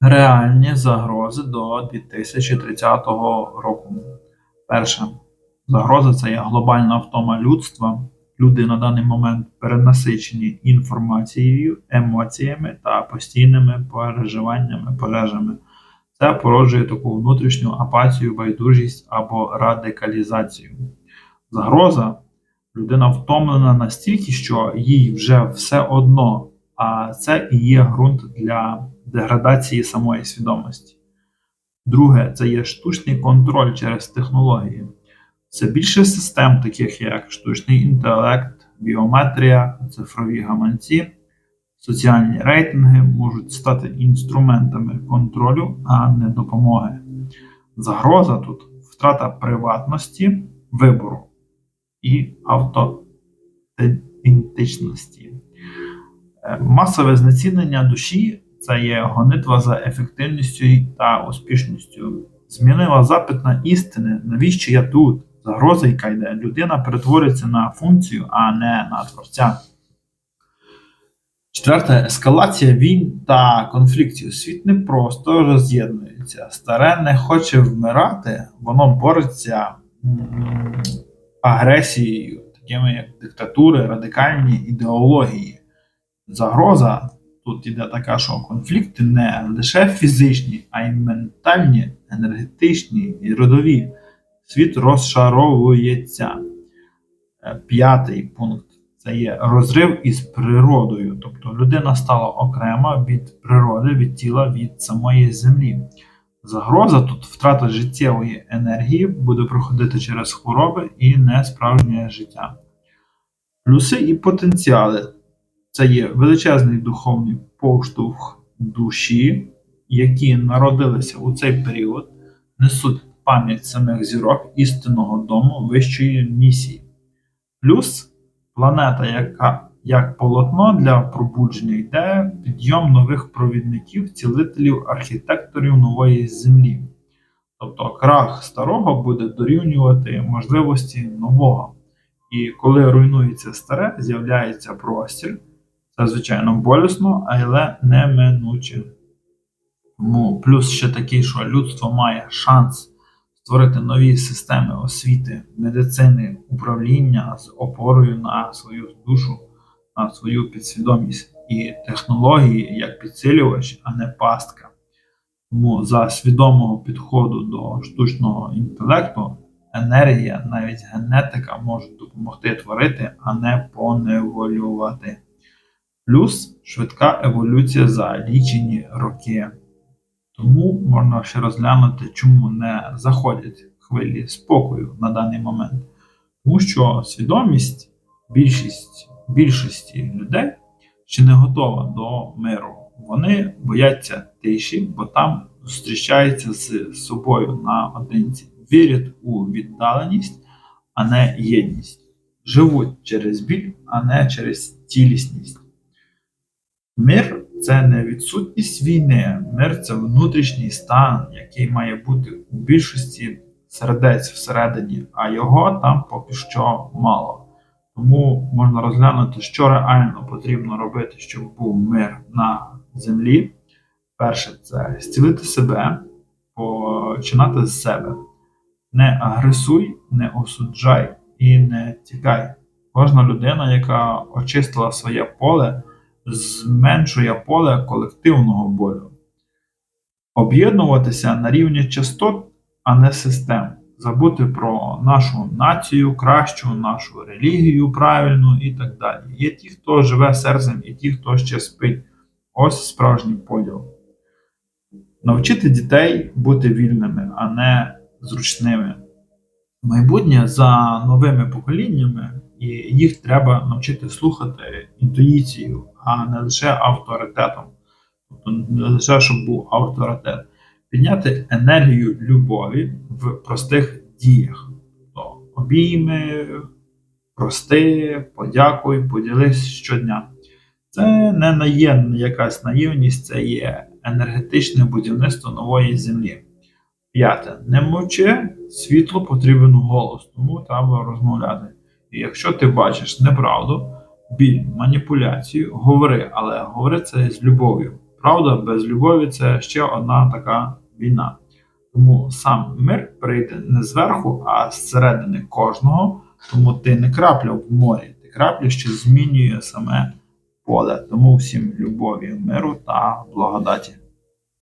Реальні загрози до 2030 року. Перша загроза це є глобальна втома людства. Люди на даний момент перенасичені інформацією, емоціями та постійними переживаннями, пожежами. Це породжує таку внутрішню апатію, байдужість або радикалізацію. Загроза людина втомлена настільки, що їй вже все одно, а це і є ґрунт для деградації самої свідомості. Друге, це є штучний контроль через технології. Все більше систем, таких як штучний інтелект, біометрія, цифрові гаманці, соціальні рейтинги можуть стати інструментами контролю, а не допомоги. Загроза тут втрата приватності, вибору і автентичності. Е, Масове знецінення душі це є гонитва за ефективністю та успішністю. Змінила запит на істини, навіщо я тут? Загроза, яка йде. Людина перетворюється на функцію, а не на творця. Четверте ескалація війн та конфліктів. Світ не просто роз'єднується. Старе не хоче вмирати, воно бореться агресією, такими як диктатури, радикальні ідеології. Загроза тут іде така, що конфлікти не лише фізичні, а й ментальні, енергетичні і родові. Світ розшаровується. Е, П'ятий пункт це є розрив із природою. Тобто людина стала окрема від природи, від тіла, від самої землі. Загроза тут втрата життєвої енергії буде проходити через хвороби і несправжнє життя. Плюси і потенціали це є величезний духовний поштовх душі, які народилися у цей період, несуть пам'ять самих зірок істинного дому вищої місії. Плюс планета, яка як полотно для пробудження йде підйом нових провідників, цілителів, архітекторів нової землі. Тобто крах старого буде дорівнювати можливості нового. І коли руйнується старе, з'являється простір. Це, звичайно, болісно, але неминуче. Тому плюс ще такий, що людство має шанс створити нові системи освіти, медицини, управління з опорою на свою душу, на свою підсвідомість і технології як підсилювач, а не пастка. Тому за свідомого підходу до штучного інтелекту енергія, навіть генетика можуть допомогти творити, а не поневолювати. Плюс швидка еволюція за лічені роки. Тому можна ще розглянути, чому не заходять хвилі спокою на даний момент. Тому що свідомість більшість, більшості людей ще не готова до миру. Вони бояться тиші, бо там зустрічаються з собою наодинці, вірять у віддаленість, а не єдність. Живуть через біль, а не через цілісність. Мир це не відсутність війни, мир це внутрішній стан, який має бути у більшості сердець всередині, а його там поки що мало. Тому можна розглянути, що реально потрібно робити, щоб був мир на землі. Перше, це зцілити себе, починати з себе. Не агресуй, не осуджай і не тікай. Кожна людина, яка очистила своє поле, зменшує поле колективного болю. Об'єднуватися на рівні частот, а не систем. Забути про нашу націю кращу, нашу релігію правильну і так далі. Є ті, хто живе серцем, і ті, хто ще спить. Ось справжній поділ. Навчити дітей бути вільними, а не зручними. Майбутнє за новими поколіннями, і їх треба навчити слухати інтуїцією, а не лише авторитетом. Тобто не лише щоб був авторитет. Підняти енергію любові в простих діях. Тобто обійми, прости, подякуй, поділись щодня. Це не є якась наївність, це є енергетичне будівництво нової землі. П'яте. Не мовчи, світло потрібен голос, тому треба розмовляти. І якщо ти бачиш неправду, біль, маніпуляцію, говори, але говори це з любов'ю. Правда, без любові це ще одна така війна. Тому сам мир прийде не зверху, а зсередини кожного. Тому ти не крапля в морі, ти крапля, що змінює саме поле. Тому всім любові, миру та благодаті.